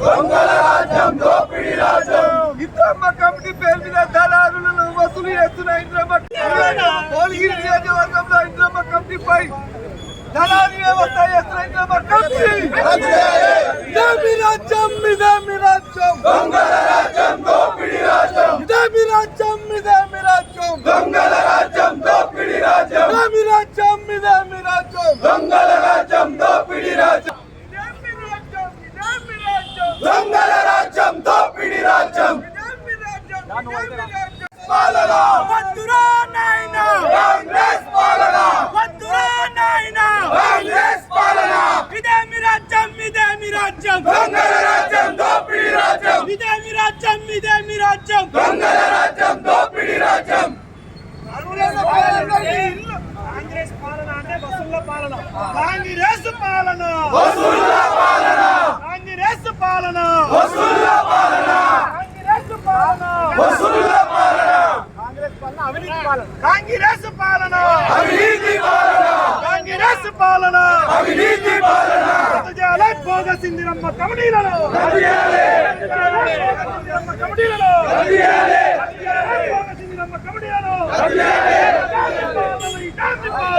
దొంగల రాజ్యం దోపిడీ రాజ్యం ఇంద్రమ్మ కమిటీ పేరు మీద దళారులను వసూలు చేస్తున్న ఇంద్రమ్మ పోలిగిరి నియోజకవర్గంలో ఇంద్రమ్మ కమిటీపై దళారు వ్యవస్థ చేస్తున్న ఇంద్రమ్మ కమిటీ. రాజ్యం ఇదే రాజ్యం దొంగల రాజ్యం? దోపిడీ రాజ్యం రాజ్యం రాజ్యం? దొంగల రాజ్యం దోపిడీ రాజ్యం? రాజ్యం రాజ్యం దొంగల రాజ్యం దోపిడీ రాజ్యం దొంగల రాజ్యం దోపిడీ రాజ్యం పాలన వద్దురా నాయనా కాంగ్రెస్ పాలన వద్దురా నాయనా కాంగ్రెస్ పాలన ఇదే మీ రాజ్యం ఇదే మీ రాజ్యం దొంగల రాజ్యం దోపిడీ రాజ్యం ఇదే మీ రాజ్యం ఇదే మీ రాజ్యం దొంగల రాజ్యం దోపిడీ రాజ్యం కాంగ్రెస్ పాలన. అంటే వసూళ్ళ పాలన కాంగ్రెస్ పాలన వసూళ్ళ పాలన కాంగ్రెస్ పాలన వసూళ్ళ పాలన కాంగ్రెస్ పాలన వసూళ్ళ పాలన కాంగ్రెస్ పాలన అవినీతి పాలన కాంగ్రెస్ పాలన అవినీతి పాలన కాంగ్రెస్ పాలన అవినీతి పాలన కమిటీలను కమిటీలను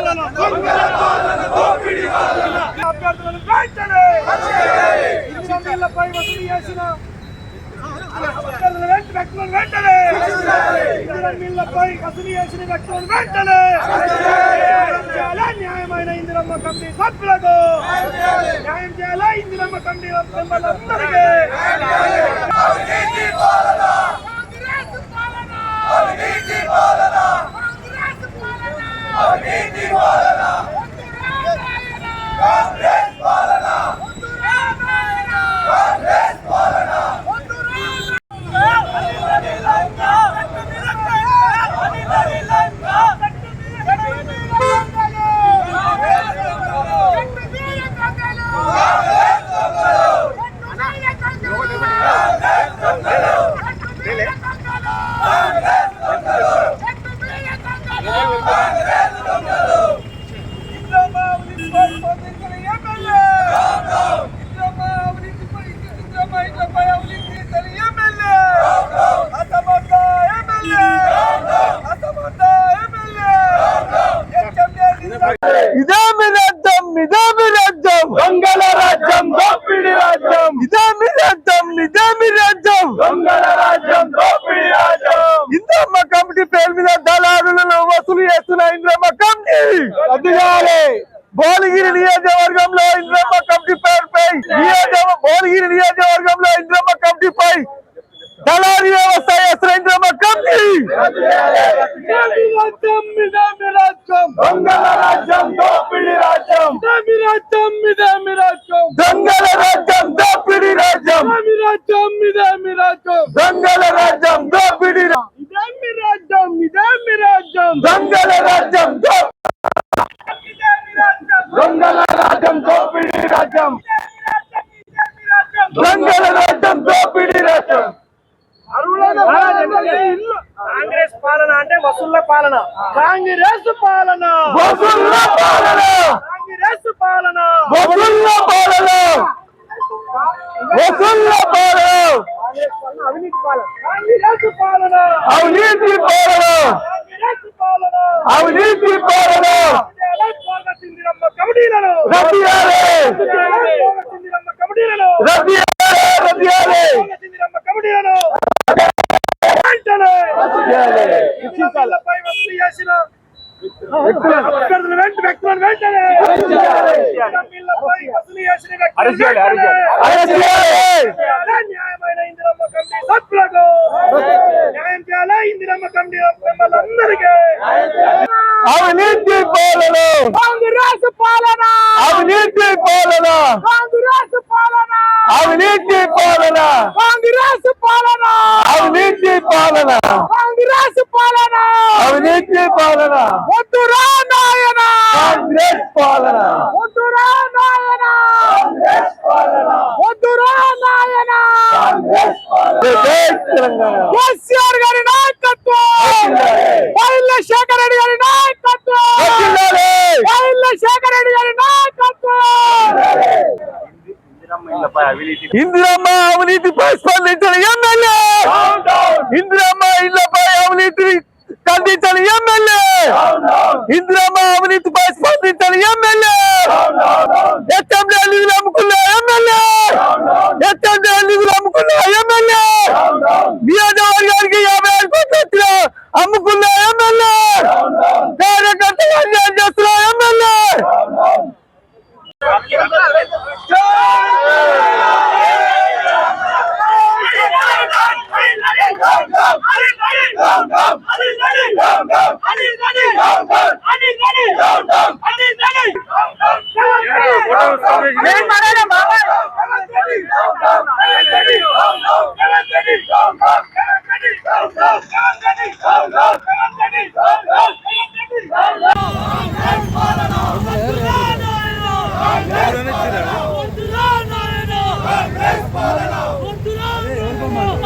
పాలన అభ్యర్థులను వెంటనే రద్దుచేయాలి. వసూలు చేసిన అభ్యర్థులను వెంట- వ్యక్తులను వెంటనే ఇంజనీర్లపై వసూలు చేసిన వ్యక్తులను వెంటనే న్యాయమైన ఇందిరమ్మ కమిటీ సభ్యులకు న్యాయం చేయాలా ఇందిరమ్మ కమిటీ సభ్యులందరికీ దొంగల రాజ్యం దోపిడి రాజ్యం. దొంగల రాజ్యం దోపిడి రాజ్యం. కాంగ్రెస్ పాలన అంటే వసూళ్ళ పాలన. కాంగ్రెస్ పాలన. వసూళ్ళ పాలన. కాంగ్రెస్ పాలన. వసూళ్ళ పాలన. వసూళ్ళ పాలన. అవినీతి పాలన. కాంగ్రెస్ పాలన. అవినీతి పాలన. కాంగ్రెస్ పాలన. అవినీతి పాలన. కమిటీలను రద్దుయాలే భోగసిందిరమ్మ కమిటీలను రద్దుయాలే రద్దుయాలే భోగసిందిరమ్మ కమిటీలను వెంటనే ఇన్ఛార్జీలపై వసూలు చేసిన అభ్యర్థుల వెంట వ్యక్తులను వెంటనే ఇన్ఛార్జీలపై వసూలు చేసిన వ్యక్తులను వెంటనే అరెస్టుయాలే చేయాలా న్యాయమైన ఇందిరమ్మ కమిటీ సభ్యులకు న్యాయం చేయాలా. ఇందిరమ్మ కమిటీ మెంబర్లందరికీ అవినీతి పాలన కాంగ్రెస్ పాలన అవినీతి పాలన కాంగ్రెస్ పాలన అవినీతి పాలన కాంగ్రెస్ పాలన అవినీతి పాలన కాంగ్రెస్ పాలన అవినీతి పాలన వద్దురా నాయన కాంగ్రెస్ పాలన వద్దురా నాయన కాంగ్రెస్ పాలన వద్దురా నాయన కేసీఆర్ గారి నాయకత్వం పైల శేఖర్ రెడ్డి గారి నాయకత్వం. పైల శేఖర్ రెడ్డి గారి నాయకత్వం ఇందిరమ్మ అవినీతిపై స్పందించిన ఎమ్మెల్యే ఇందిరమ్మ ఇళ్ళపై అవినీతిని ఖండించిన ఎమ్మెల్యే ఇందిరమ్మ అవినీతిపై స్పందించిన ఎమ్మెల్యే హెచ్ఎండి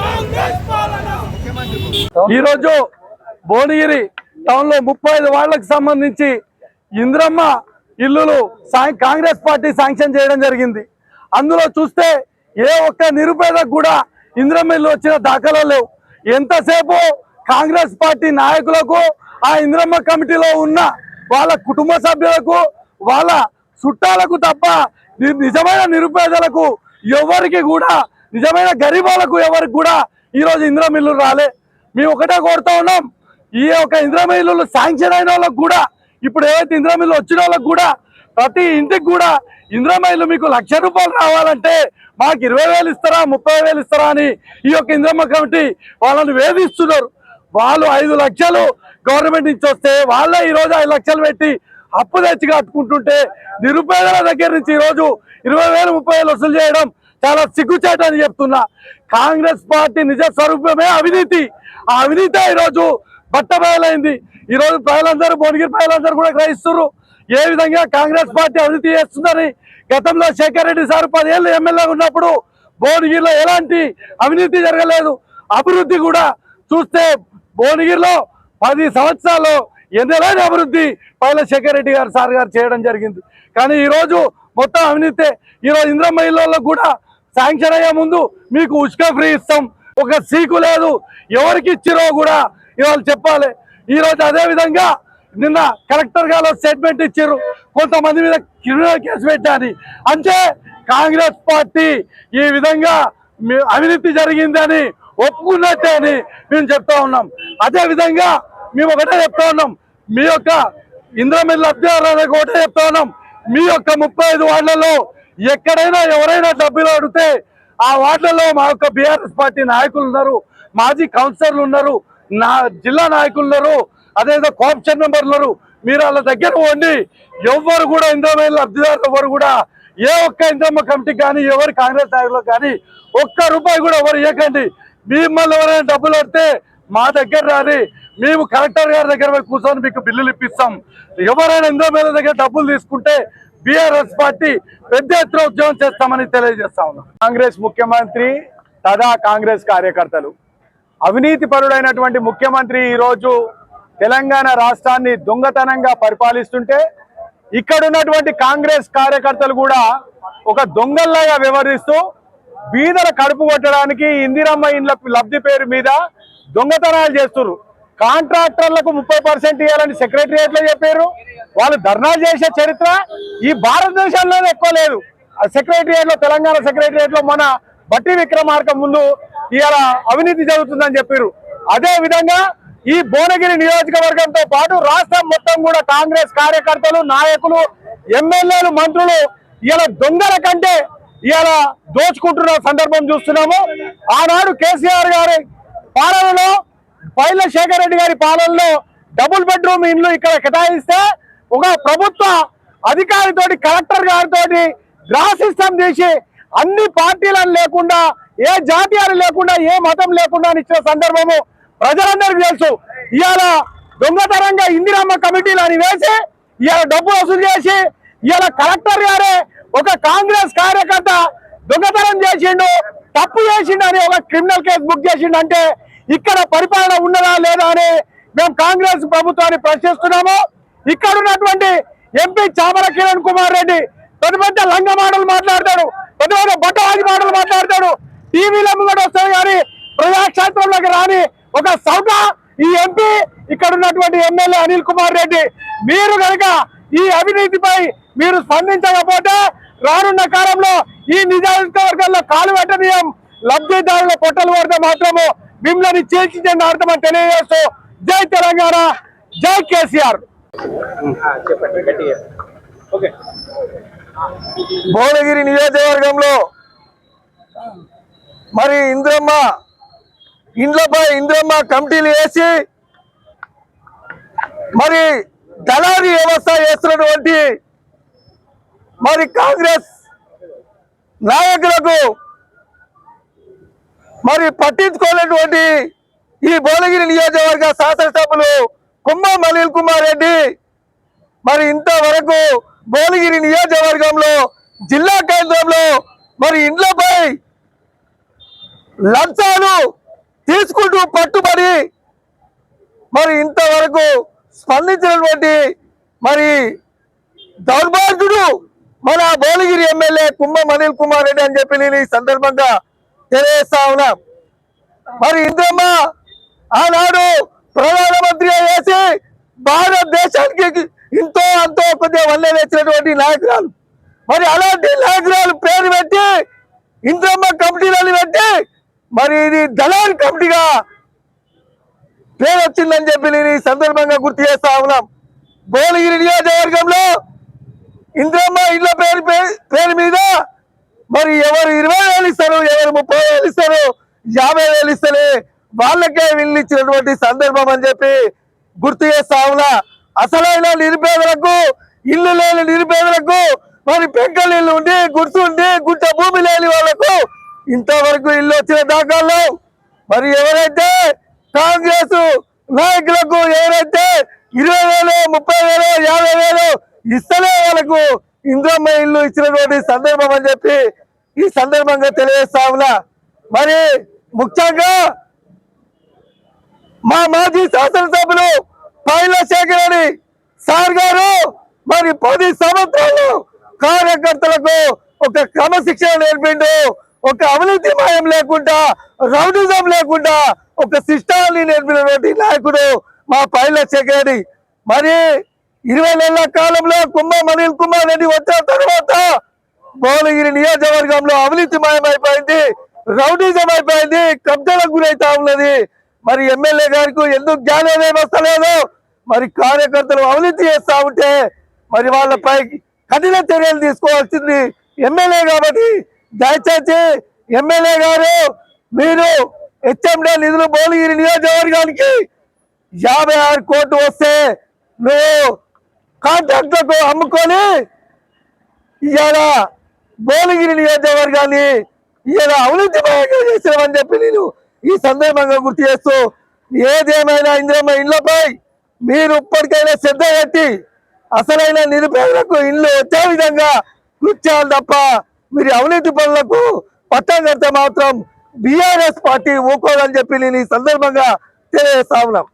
Congress Palana! ఈరోజు భువనగిరి టౌన్లో ముప్పై ఐదు వార్డులకు సంబంధించి ఇంద్రమ్మ ఇల్లులు కాంగ్రెస్ పార్టీ శాంక్షన్ చేయడం జరిగింది. అందులో చూస్తే ఏ ఒక్క నిరుపేదకు కూడా ఇంద్రమ్మ ఇల్లు వచ్చిన దాఖలా లేవు. ఎంతసేపు కాంగ్రెస్ పార్టీ నాయకులకు ఆ ఇంద్రమ్మ కమిటీలో ఉన్న వాళ్ళ కుటుంబ సభ్యులకు వాళ్ళ చుట్టాలకు తప్ప ని- నిజమైన నిరుపేదలకు ఎవరికి కూడా నిజమైన గరీబాలకు ఎవరికి కూడా ఈరోజు ఇందిరా మిల్లు రాలే. మేము ఒకటే కోరుతా ఉన్నాం. ఈ యొక్క ఇందిరా ఇల్లు శాంక్షన్ అయిన వాళ్ళకు కూడా ఇప్పుడు ఏవైతే ఇందిరా మిల్లు వచ్చిన వాళ్ళకు కూడా ప్రతి ఇంటికి కూడా ఇందిరా మైలు మీకు లక్ష రూపాయలు రావాలంటే మాకు ఇరవై వేలు ఇస్తారా ముప్పై వేలు ఇస్తారా అని ఈ యొక్క ఇంద్రమ్మ కమిటీ వాళ్ళని వేధిస్తున్నారు. వాళ్ళు ఐదు లక్షలు గవర్నమెంట్ నుంచి వస్తే వాళ్ళే ఈరోజు ఐదు లక్షలు పెట్టి అప్పు తెచ్చి కట్టుకుంటుంటే నిరుపేదల దగ్గర నుంచి ఈరోజు ఇరవై వేలు ముప్పై వేలు వసూలు చేయడం చాలా సిగ్గుచేట అని చెప్తున్నా. కాంగ్రెస్ పార్టీ నిజ స్వరూపమే అవినీతి. ఆ అవినీతి ఈరోజు రోజు బట్టబయలైంది ఈ రోజు ప్రజలందరూ భువనగిరి ప్రజలందరూ కూడా గ్రహిస్తున్నారు ఏ విధంగా కాంగ్రెస్ పార్టీ అవినీతి చేస్తుందని గతంలో శేఖర్ రెడ్డి సార్ పదేళ్ళు ఎమ్మెల్యే ఉన్నప్పుడు భువనగిరిలో ఎలాంటి అవినీతి జరగలేదు. అభివృద్ధి కూడా చూస్తే భువనగిరిలో పది సంవత్సరాలు ఎన్నెలాంటి అభివృద్ధి పైల శేఖర్ రెడ్డి గారు సార్ గారు చేయడం జరిగింది. కానీ ఈరోజు మొత్తం అవినీతి. ఈ రోజు ఇంద్రమ్మ ఇళ్ళల్లో కూడా శాంక్షన్ అయ్యే ముందు మీకు ఉచిక ఫ్రీ ఇస్తాం. ఒక సీకు లేదు. ఎవరికి ఇచ్చిరో కూడా ఇవాళ చెప్పాలి. ఈరోజు అదే విధంగా నిన్న కలెక్టర్ గారు స్టేట్మెంట్ ఇచ్చారు కొంతమంది మీద క్రిమినల్ కేసు పెట్టాని అంటే కాంగ్రెస్ పార్టీ ఈ విధంగా అవినీతి జరిగిందని ఒప్పుకున్నట్టే అని మేము చెప్తా ఉన్నాం. అదే విధంగా మేము ఒకటే చెప్తా ఉన్నాం. మీ యొక్క ఇంద్రమిల్ లబ్ధిదారులకు ఒకటే చెప్తా ఉన్నాం. మీ యొక్క ముప్పై ఐదు వార్డులలో ఎక్కడైనా ఎవరైనా డబ్బులు అడిగితే ఆ వార్డులలో మా యొక్క బీఆర్ఎస్ పార్టీ నాయకులు ఉన్నారు మాజీ కౌన్సిలర్లు ఉన్నారు నా జిల్లా నాయకులు ఉన్నారు అదేవిధంగా కోఆప్షన్ మెంబర్లు ఉన్నారు. మీరు వాళ్ళ దగ్గర పోండి ఎవ్వరు కూడా ఇంద్రమైన లబ్ధిదారులు ఎవరు కూడా ఏ ఒక్క ఇంద్రమ్మ కమిటీ కానీ ఎవరు కాంగ్రెస్ నాయకులు కానీ ఒక్క రూపాయి కూడా ఎవరు ఇవ్వకండి. మిమ్మల్ని ఎవరైనా డబ్బులు అడితే మా దగ్గర రాని మేము కలెక్టర్ గారి దగ్గర పోయి కూర్చొని మీకు బిల్లులు ఇప్పిస్తాం. ఎవరైనా ఇంద్రమేళ దగ్గర డబ్బులు తీసుకుంటే బీఆర్ఎస్ పార్టీ పెద్ద ఎత్తున ఉద్యమం చేస్తామని తెలియజేస్తా ఉన్నాం. కాంగ్రెస్ ముఖ్యమంత్రి తదా కాంగ్రెస్ కార్యకర్తలు. అవినీతి పరుడైనటువంటి ముఖ్యమంత్రి ఈరోజు తెలంగాణ రాష్ట్రాన్ని దొంగతనంగా పరిపాలిస్తుంటే ఇక్కడ ఉన్నటువంటి కాంగ్రెస్ కార్యకర్తలు కూడా ఒక దొంగల్లాగా వ్యవహరిస్తూ బీదల కడుపు కొట్టడానికి ఇందిరమ్మ ఇండ్ల లబ్ధి పేరు మీద దొంగతనాలు చేస్తున్నారు కాంట్రాక్టర్లకు ముప్పై పర్సెంట్ ఇవ్వాలని సెక్రటరియట్లో చెప్పారు. వాళ్ళు ధర్నా చేసే చరిత్ర ఈ భారతదేశంలోనే ఎక్కువ లేదు. సెక్రటరియట్లో తెలంగాణ సెక్రటరియట్లో మన బట్టి విక్రమార్క ముందు ఇవాళ అవినీతి జరుగుతుందని చెప్పారు అదే విధంగా ఈ భువనగిరి నియోజకవర్గంతో పాటు రాష్ట్రం మొత్తం కూడా కాంగ్రెస్ కార్యకర్తలు నాయకులు ఎమ్మెల్యేలు మంత్రులు ఇలా దొంగల కంటే ఇలా దోచుకుంటున్న సందర్భం చూస్తున్నాము. ఆనాడు కేసీఆర్ గారి పాలనలో పైల శేఖర్ రెడ్డి గారి పాలనలో డబుల్ బెడ్రూమ్ ఇండ్లు ఇక్కడ కేటాయిస్తే ఒక ప్రభుత్వ అధికారితోటి కలెక్టర్ గారితో గ్రా సిస్టమ్ చేసి అన్ని పార్టీలను లేకుండా ఏ జాతీయాలు లేకుండా ఏ మతం లేకుండా ఇచ్చిన సందర్భము ప్రజలందరికీ తెలుసు. ఇవాళ దొంగతనంగా ఇందిరమ్మ కమిటీలు అని వేసి ఇవాళ డబ్బు వసూలు చేసి ఇవాళ కలెక్టర్ గారే ఒక కాంగ్రెస్ కార్యకర్త దొంగతనం చేసిండు తప్పు చేసిండు అని ఒక క్రిమినల్ కేసు బుక్ చేసిండు అంటే ఇక్కడ పరిపాలన ఉన్నదా లేదా అని మేము కాంగ్రెస్ ప్రభుత్వాన్ని ప్రశ్నిస్తున్నాము. ఇక్కడ ఉన్నటువంటి ఎంపీ చామర కిరణ్ కుమార్ రెడ్డి పెద్ద పెద్ద లంగ మాటలు మాట్లాడతాడు పెద్ద బట్టవాది మాటలు మాట్లాడతాడు. టీవీలో కూడా వస్తాడు కానీ ప్రజాక్షేత్రంలోకి రాని ఒక సౌక ఈ ఎంపీ ఇక్కడ ఉన్నటువంటి ఎమ్మెల్యే అనిల్ కుమార్ రెడ్డి. మీరు కనుక ఈ అవినీతిపై మీరు స్పందించకపోతే రానున్న కాలంలో ఈ నియోజకవర్గంలో కాలు పెట్టనీయం లబ్ధిదారుల పొట్టలు పడితే మాత్రము మిమ్మల్ని చేర్చించండి అర్థమని తెలియజేస్తూ జై తెలంగాణ జై కేసీఆర్. భువనగిరి నియోజకవర్గంలో మరి ఇంద్రమ్మ ఇండ్లపై ఇంద్రమ్మ కమిటీలు వేసి మరి దళారీ వ్యవస్థ చేస్తున్నటువంటి మరి కాంగ్రెస్ నాయకులకు మరి పట్టించుకోలేటువంటి ఈ భువనగిరి నియోజకవర్గ శాసనసభ్యులు కుమ్మం అనిల్ కుమార్ రెడ్డి. మరి ఇంతవరకు భువనగిరి నియోజకవర్గంలో జిల్లా కేంద్రంలో మరి ఇండ్లపై లంచాలు తీసుకుంటూ పట్టుబడి మరి ఇంతవరకు స్పందించినటువంటి మరి దౌర్భాగ్యుడు మన భువనగిరి ఎమ్మెల్యే కుంభం అనిల్ కుమార్ రెడ్డి అని చెప్పి నేను ఈ సందర్భంగా తెలియజేస్తా ఉన్నా. మరి ఇంద్రమ్మ ఆనాడు ప్రధానమంత్రి వేసి భారతదేశానికి ఇంతో అంతో కొద్దిగా వల్లే వేసినటువంటి నాయకురాలు. మరి అలాంటి నాయకురాలు పేరు పెట్టి ఇంద్రమ్మ కమిటీలను పెట్టి మరి ఇది దళారి కమిటీగా పేరు వచ్చిందని చెప్పి నేను ఈ సందర్భంగా గుర్తు చేస్తా ఉన్నాం. భువనగిరి నియోజకవర్గంలో ఇంద్రమ్మ ఇళ్ళ పేరు పేరు మీద మరి ఎవరు ఇరవై వేలు ఇస్తారు ఎవరు ముప్పై వేలు ఇస్తారు యాభై వేలు ఇస్తారు వాళ్ళకే వీళ్ళు ఇచ్చినటువంటి సందర్భం అని చెప్పి గుర్తు చేస్తా అసలైన నిరుపేదలకు ఇల్లు లేని నిరుపేదలకు మరి పెంకలు ఇల్లు ఉండి గుర్తు ఉండి గుట్ట భూమి లేని వాళ్ళకు ఇంతవరకు ఇల్లు వచ్చిన దాఖలు మరి ఎవరైతే కాంగ్రెస్ నాయకులకు ఎవరైతే ఇరవై వేలు ముప్పై వేలు యాభై వేలు ఇస్తలే వాళ్ళకు ఇంద్రమ్మ ఇల్లు ఇచ్చినటువంటి సందర్భం అని చెప్పి ఈ సందర్భంగా తెలియజేస్తా ఉన్నా. మరి ముఖ్యంగా మా మాజీ శాసనసభ్యులు పైల అని సార్ గారు మరి పది సంవత్సరాలు కార్యకర్తలకు ఒక క్రమశిక్షణ నేర్పిండు ఒక అవినీతి మాయం లేకుండా రౌడిజం లేకుండా ఒక శిష్టాన్ని నేర్పినటువంటి నాయకుడు మా పైల శేఖరని మరి ఇరవై నెలల కాలంలో కుంభ అనిల్ కుమార్ రెడ్డి వచ్చిన తర్వాత భువనగిరి నియోజకవర్గంలో అవినీతి అయిపోయింది రౌడీజం అయిపోయింది కబ్జలకు గురైతా ఉన్నది. మరి ఎమ్మెల్యే గారికి ఎందుకు జ్ఞానం వస్తలేదు? మరి కార్యకర్తలు అవినీతి చేస్తా ఉంటే మరి వాళ్ళపై కఠిన చర్యలు తీసుకోవాల్సింది ఎమ్మెల్యే కాబట్టి దయచేసి ఎమ్మెల్యే గారు మీరు హెచ్ఎండే నిధులు భువనగిరి నియోజకవర్గానికి యాభై ఆరు కోట్లు వస్తే నువ్వు కాంట్రాక్టర్కు అమ్ముకొని ఇవాళ భువనగిరి నియోజకవర్గాన్ని ఇవాళ అవినీతి చేసినామని చెప్పి నేను ఈ సందర్భంగా గుర్తు చేస్తూ ఏదేమైనా ఇందిరమ్మ ఇండ్లపై మీరు ఇప్పటికైనా శ్రద్ధ కట్టి అసలైన నిరుపేదలకు ఇండ్లు వచ్చే విధంగా కృషి తప్ప మీరు అవినీతి పనులకు పట్టం కడితే మాత్రం బీఆర్ఎస్ పార్టీ ఊకోదని చెప్పి నేను ఈ సందర్భంగా తెలియజేస్తా ఉన్నాం.